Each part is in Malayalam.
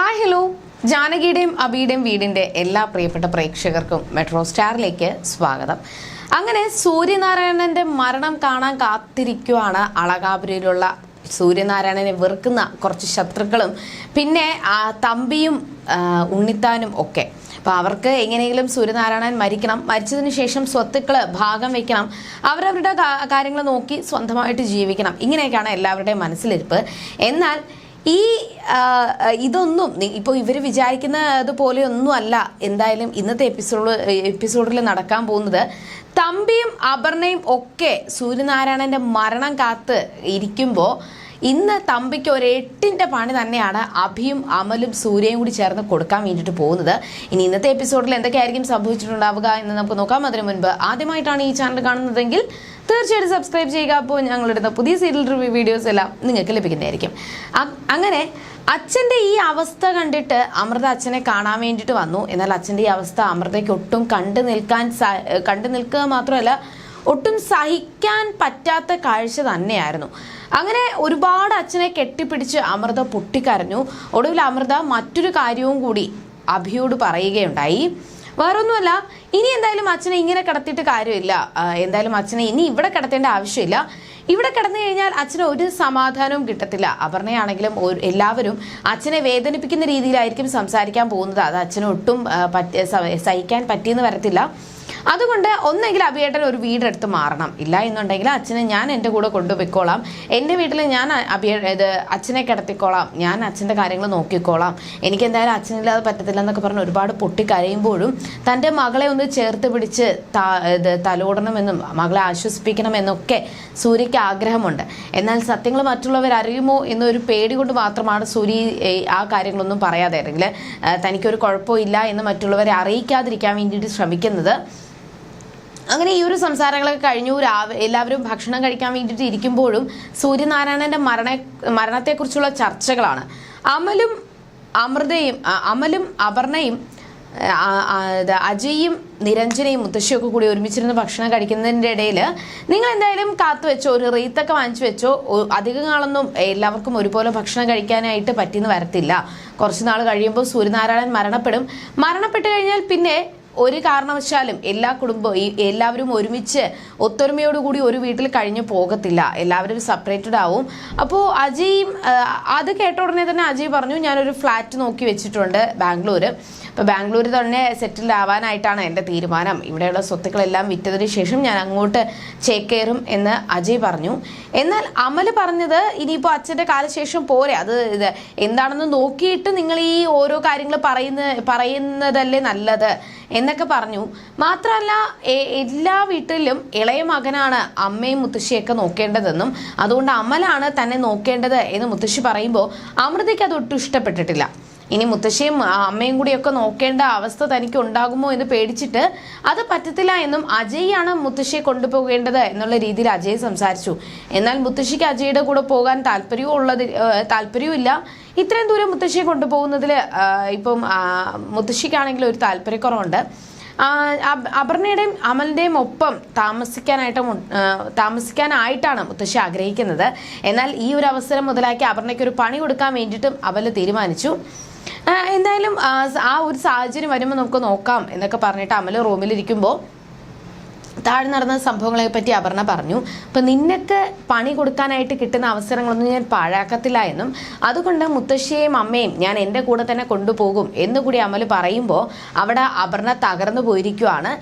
ഹായ് ഹലോ ജാനകിയുടെയും അബിയുടെയും വീടിന്റെ എല്ലാ പ്രിയപ്പെട്ട പ്രേക്ഷകർക്കും മെട്രോ സ്റ്റാറിലേക്ക് സ്വാഗതം. അങ്ങനെ സൂര്യനാരായണന്റെ മരണം കാണാൻ കാത്തിരിക്കുവാണ് അളകാപുരയിലുള്ള സൂര്യനാരായണനെ വെറുക്കുന്ന കുറച്ച് ശത്രുക്കളും പിന്നെ തമ്പിയും ഉണ്ണിത്താനും ഒക്കെ. അപ്പോൾ അവർക്ക് എങ്ങനെയെങ്കിലും സൂര്യനാരായണൻ മരിക്കണം. മരിച്ചതിന് ശേഷം സ്വത്തുക്കൾ ഭാഗം വെക്കണം. അവരവരുടെ കാര്യങ്ങൾ നോക്കി സ്വന്തമായിട്ട് ജീവിക്കണം. ഇങ്ങനെയൊക്കെയാണ് എല്ലാവരുടെയും മനസ്സിലിരിപ്പ്. എന്നാൽ ഈ ഇതൊന്നും ഇപ്പോൾ ഇവർ വിചാരിക്കുന്നത് പോലെയൊന്നും അല്ല എന്തായാലും ഇന്നത്തെ എപ്പിസോഡ് എപ്പിസോഡിൽ നടക്കാൻ പോകുന്നത്. തമ്പിയും അപർണയും ഒക്കെ സൂര്യനാരായണന്റെ മരണം കാത്ത് ഇരിക്കുമ്പോൾ ഇന്ന് തമ്പിക്ക് ഒരു എട്ടിന്റെ പണി തന്നെയാണ് അഭിയും അമലും സൂര്യയും കൂടി ചേർന്ന് കൊടുക്കാൻ വേണ്ടിയിട്ട് പോകുന്നത്. ഇനി ഇന്നത്തെ എപ്പിസോഡിൽ എന്തൊക്കെയായിരിക്കും സംഭവിച്ചിട്ടുണ്ടാവുക എന്ന് നമുക്ക് നോക്കാം. അതിനു മുൻപ് ആദ്യമായിട്ടാണ് ഈ ചാനൽ കാണുന്നതെങ്കിൽ തീർച്ചയായിട്ടും സബ്സ്ക്രൈബ് ചെയ്യുക. അപ്പോൾ ഞങ്ങളിടുന്ന പുതിയ സീരിയൽ റിവ്യൂ വീഡിയോസ് എല്ലാം നിങ്ങൾക്ക് ലഭിക്കുന്നതായിരിക്കും. അങ്ങനെ അച്ഛന്റെ ഈ അവസ്ഥ കണ്ടിട്ട് അമൃത അച്ഛനെ കാണാൻ വേണ്ടിയിട്ട് വന്നു. എന്നാൽ അച്ഛന്റെ ഈ അവസ്ഥ അമൃതയ്ക്ക് ഒട്ടും കണ്ടു നിൽക്കാൻ കണ്ടു നിൽക്കുക മാത്രമല്ല ഒട്ടും സഹിക്കാൻ പറ്റാത്ത കാഴ്ച തന്നെയായിരുന്നു. അങ്ങനെ ഒരുപാട് അച്ഛനെ കെട്ടിപ്പിടിച്ച് അമൃത പൊട്ടിക്കരഞ്ഞു. ഒടുവിൽ അമൃത മറ്റൊരു കാര്യവും കൂടി അഭിയോട് പറയുകയുണ്ടായി. വേറൊന്നുമല്ല ഇനി എന്തായാലും അച്ഛനെ ഇങ്ങനെ കിടത്തിയിട്ട് കാര്യമില്ല. എന്തായാലും അച്ഛനെ ഇനി ഇവിടെ കിടത്തേണ്ട ആവശ്യമില്ല. ഇവിടെ കിടന്നു കഴിഞ്ഞാൽ അച്ഛന് ഒരു സമാധാനവും കിട്ടത്തില്ല. അപർണയാണെങ്കിലും എല്ലാവരും അച്ഛനെ വേദനിപ്പിക്കുന്ന രീതിയിലായിരിക്കും സംസാരിക്കാൻ പോകുന്നത്. അത് അച്ഛനൊട്ടും പറ്റ സഹിക്കാൻ പറ്റിയെന്ന് വരത്തില്ല. അതുകൊണ്ട് ഒന്നെങ്കിൽ അഭിയേട്ടൻ ഒരു വീടെടുത്ത് മാറണം. ഇല്ല എന്നുണ്ടെങ്കിൽ അച്ഛനെ ഞാൻ എന്റെ കൂടെ കൊണ്ടുപോയിക്കോളാം. എന്റെ വീട്ടിൽ ഞാൻ അഭിയ ഇത് അച്ഛനെ കിടത്തിക്കോളാം. ഞാൻ അച്ഛന്റെ കാര്യങ്ങൾ നോക്കിക്കോളാം. എനിക്ക് എന്തായാലും അച്ഛനില്ലാതെ പറ്റത്തില്ല എന്നൊക്കെ പറഞ്ഞ് ഒരുപാട് പൊട്ടി പൊട്ടിക്കരയുമ്പോഴും തന്റെ മകളെ ഒന്ന് ചേർത്ത് പിടിച്ച് ഇത് തലോടണമെന്നും മകളെ ആശ്വസിപ്പിക്കണമെന്നൊക്കെ സൂര്യയ്ക്ക് ആഗ്രഹമുണ്ട്. എന്നാൽ സത്യങ്ങൾ മറ്റുള്ളവർ അറിയുമോ എന്നൊരു പേടി കൊണ്ട് മാത്രമാണ് സൂര്യ ആ കാര്യങ്ങളൊന്നും പറയാതെ അല്ലെങ്കിൽ തനിക്കൊരു കുഴപ്പമില്ല എന്ന് മറ്റുള്ളവരെ അറിയിക്കാതിരിക്കാൻ വേണ്ടിയിട്ട് ശ്രമിക്കുന്നത് അങ്ങനെ ഈ ഒരു സംസാരങ്ങളൊക്കെ കഴിഞ്ഞു. രാവിലെ എല്ലാവരും ഭക്ഷണം കഴിക്കാൻ വേണ്ടിയിട്ട് ഇരിക്കുമ്പോഴും സൂര്യനാരായണന്റെ മരണ മരണത്തെക്കുറിച്ചുള്ള ചർച്ചകളാണ്. അമലും അമൃതയും അമലും അപർണയും അജയും നിരഞ്ജനയും മുത്തശ്ശിയൊക്കെ കൂടി ഒരുമിച്ചിരുന്ന് ഭക്ഷണം കഴിക്കുന്നതിന്റെ ഇടയിൽ നിങ്ങൾ എന്തായാലും കാത്തു വെച്ചോ ഒരു റീത്തൊക്കെ വാങ്ങിച്ചു വെച്ചോ അധിക നാളൊന്നും എല്ലാവർക്കും ഒരുപോലെ ഭക്ഷണം കഴിക്കാനായിട്ട് പറ്റിയെന്ന് വരത്തില്ല. കുറച്ച് നാൾ കഴിയുമ്പോൾ സൂര്യനാരായണൻ മരണപ്പെടും. മരണപ്പെട്ട് കഴിഞ്ഞാൽ പിന്നെ ഒരു കാരണവശാലും എല്ലാ കുടുംബവും ഈ എല്ലാവരും ഒരുമിച്ച് ഒത്തൊരുമയോടുകൂടി ഒരു വീട്ടിൽ കഴിഞ്ഞു പോകത്തില്ല. എല്ലാവരും സെപ്പറേറ്റഡ് ആവും. അപ്പോൾ അജയും അത് കേട്ട ഉടനെ തന്നെ അജയ് പറഞ്ഞു ഞാനൊരു ഫ്ലാറ്റ് നോക്കി വെച്ചിട്ടുണ്ട് ബാംഗ്ലൂർ അപ്പോൾ ബാംഗ്ലൂർ തന്നെ സെറ്റിൽ ആവാനായിട്ടാണ് എന്റെ തീരുമാനം. ഇവിടെയുള്ള സ്വത്തുക്കളെല്ലാം വിറ്റതിന് ശേഷം ഞാൻ അങ്ങോട്ട് ചേക്കേറും എന്ന് അജയ് പറഞ്ഞു. എന്നാൽ അമൽ പറഞ്ഞത് ഇനിയിപ്പോൾ അച്ഛന്റെ കാലശേഷം പോരെ. അത് ഇത് എന്താണെന്ന് നോക്കിയിട്ട് നിങ്ങൾ ഈ ഓരോ കാര്യങ്ങൾ പറയുന്ന പറയുന്നതല്ലേ നല്ലത്. എന്നൊക്കെ പറഞ്ഞു. മാത്രമല്ല എല്ലാ വീട്ടിലും ഇളയ മകനാണ് അമ്മയും മുത്തശ്ശിയൊക്കെ നോക്കേണ്ടതെന്നും അതുകൊണ്ട് അമലാണ് തന്നെ നോക്കേണ്ടത് എന്ന് മുത്തശ്ശി പറയുമ്പോൾ അമൃതയ്ക്ക് അത് ഒട്ടും ഇഷ്ടപ്പെട്ടിട്ടില്ല. ഇനി മുത്തശ്ശിയും അമ്മയും കൂടിയൊക്കെ നോക്കേണ്ട അവസ്ഥ തനിക്ക് ഉണ്ടാകുമോ എന്ന് പേടിച്ചിട്ട് അത് പറ്റത്തില്ല എന്നും അജയ്യാണ് മുത്തശ്ശിയെ കൊണ്ടുപോകേണ്ടത് എന്നുള്ള രീതിയിൽ അജയ് സംസാരിച്ചു. എന്നാൽ മുത്തശ്ശിക്ക് അജയുടെ കൂടെ പോകാൻ താല്പര്യവും ഉള്ളത് താല്പര്യവും ഇത്രയും ദൂരം മുത്തശ്ശിയെ കൊണ്ടുപോകുന്നതിൽ ഇപ്പം മുത്തശ്ശിക്കാണെങ്കിൽ ഒരു താല്പര്യക്കുറവുണ്ട്. അപർണയുടെയും അമലിന്റെയും ഒപ്പം താമസിക്കാനായിട്ട് താമസിക്കാനായിട്ടാണ് മുത്തശ്ശി ആഗ്രഹിക്കുന്നത്. എന്നാൽ ഈ ഒരു അവസരം മുതലാക്കി അപർണയ്ക്ക് ഒരു പണി കൊടുക്കാൻ വേണ്ടിയിട്ടും അവൽ തീരുമാനിച്ചു. എന്തായാലും ആ, ഒരു സാഹചര്യം വരുമ്പോൾ നമുക്ക് നോക്കാം എന്നൊക്കെ പറഞ്ഞിട്ട് അമൽ റൂമിലിരിക്കുമ്പോൾ താഴെ നടന്ന സംഭവങ്ങളെ പറ്റി അപർണ പറഞ്ഞു. അപ്പൊ നിന്നക്ക് പണി കൊടുക്കാനായിട്ട് കിട്ടുന്ന അവസരങ്ങളൊന്നും ഞാൻ പാഴാക്കത്തില്ല എന്നും. അതുകൊണ്ട് മുത്തശ്ശിയെയും അമ്മയും ഞാൻ എന്റെ കൂടെ തന്നെ കൊണ്ടുപോകും എന്നുകൂടി അമൽ പറയുമ്പോൾ അവിടെ അപർണ തകർന്നു പോയിരിക്കുവാണ്.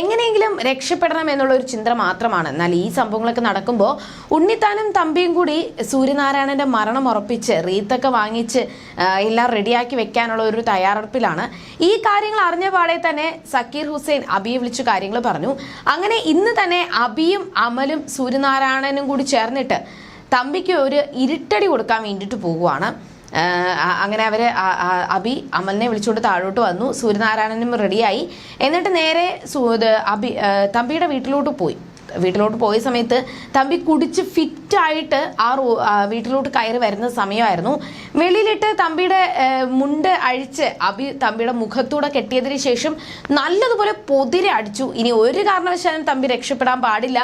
എങ്ങനെയെങ്കിലും രക്ഷപ്പെടണം എന്നുള്ള ഒരു ചിന്ത മാത്രമാണ്. എന്നാൽ ഈ സംഭവങ്ങളൊക്കെ നടക്കുമ്പോൾ ഉണ്ണിത്താനും തമ്പിയും കൂടി സൂര്യനാരായണന്റെ മരണം ഉറപ്പിച്ച് റീത്തൊക്കെ വാങ്ങിച്ച് എല്ലാം റെഡിയാക്കി വെക്കാനുള്ള ഒരു തയ്യാറെടുപ്പിലാണ്. ഈ കാര്യങ്ങൾ അറിഞ്ഞ പാടെ തന്നെ സക്കീർ ഹുസൈൻ അബിയെ വിളിച്ചു കാര്യങ്ങൾ പറഞ്ഞു. അങ്ങനെ ഇന്ന് തന്നെ അബിയും അമലും സൂര്യനാരായണനും കൂടി ചേർന്നിട്ട് തമ്പിക്ക് ഒരു ഇരുട്ടടി കൊടുക്കാൻ വേണ്ടിയിട്ട് പോവുകയാണ്. അങ്ങനെ അവർ അബി അമലിനെ വിളിച്ചുകൊണ്ട് താഴോട്ട് വന്നു. സൂര്യനാരായണനും റെഡിയായി എന്നിട്ട് നേരെ അബി തമ്പിയുടെ വീട്ടിലോട്ട് പോയി. വീട്ടിലോട്ട് പോയ സമയത്ത് തമ്പി കുടിച്ച് ഫിറ്റായിട്ട് ആ റൂ വീട്ടിലോട്ട് കയറി വരുന്ന സമയമായിരുന്നു. വെളിയിലിട്ട് തമ്പിയുടെ മുണ്ട് അഴിച്ച് അബി തമ്പിയുടെ മുഖത്തൂടെ കെട്ടിയതിന് ശേഷം നല്ലതുപോലെ പൊതിരെ അടിച്ചു. ഇനി ഒരു കാരണവശാലും തമ്പി രക്ഷപ്പെടാൻ പാടില്ല.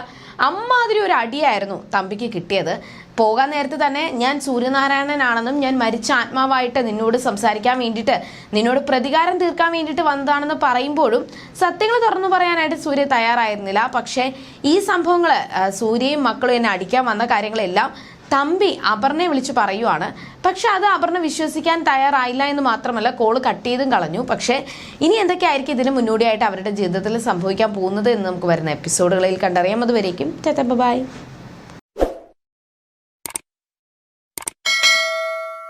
അമ്മാതിരി ഒരു അടിയായിരുന്നു തമ്പിക്ക് കിട്ടിയത്. പോകാൻ നേരത്തെ തന്നെ ഞാൻ സൂര്യനാരായണനാണെന്നും ഞാൻ മരിച്ച ആത്മാവായിട്ട് നിന്നോട് സംസാരിക്കാൻ വേണ്ടിയിട്ട് നിന്നോട് പ്രതികാരം തീർക്കാൻ വേണ്ടിയിട്ട് വന്നതാണെന്ന് പറയുമ്പോഴും സത്യങ്ങൾ തുറന്നു പറയാനായിട്ട് സൂര്യ തയ്യാറായിരുന്നില്ല. പക്ഷേ ഈ സംഭവങ്ങൾ സൂര്യയും മക്കളും എന്നെ അടിക്കാൻ വന്ന കാര്യങ്ങളെല്ലാം തമ്പി അപർണയെ വിളിച്ച് പറയുവാണ്. പക്ഷെ അത് അപർണ വിശ്വസിക്കാൻ തയ്യാറായില്ല എന്ന് മാത്രമല്ല കോൾ കട്ട് ചെയ്തും കളഞ്ഞു. പക്ഷേ ഇനി എന്തൊക്കെയായിരിക്കും ഇതിന് മുന്നോടിയായിട്ട് അവരുടെ ജീവിതത്തിൽ സംഭവിക്കാൻ പോകുന്നത് എന്ന് നമുക്ക് വരുന്ന എപ്പിസോഡുകളിൽ കണ്ടറിയാം. അതുവരേക്കും ബൈ.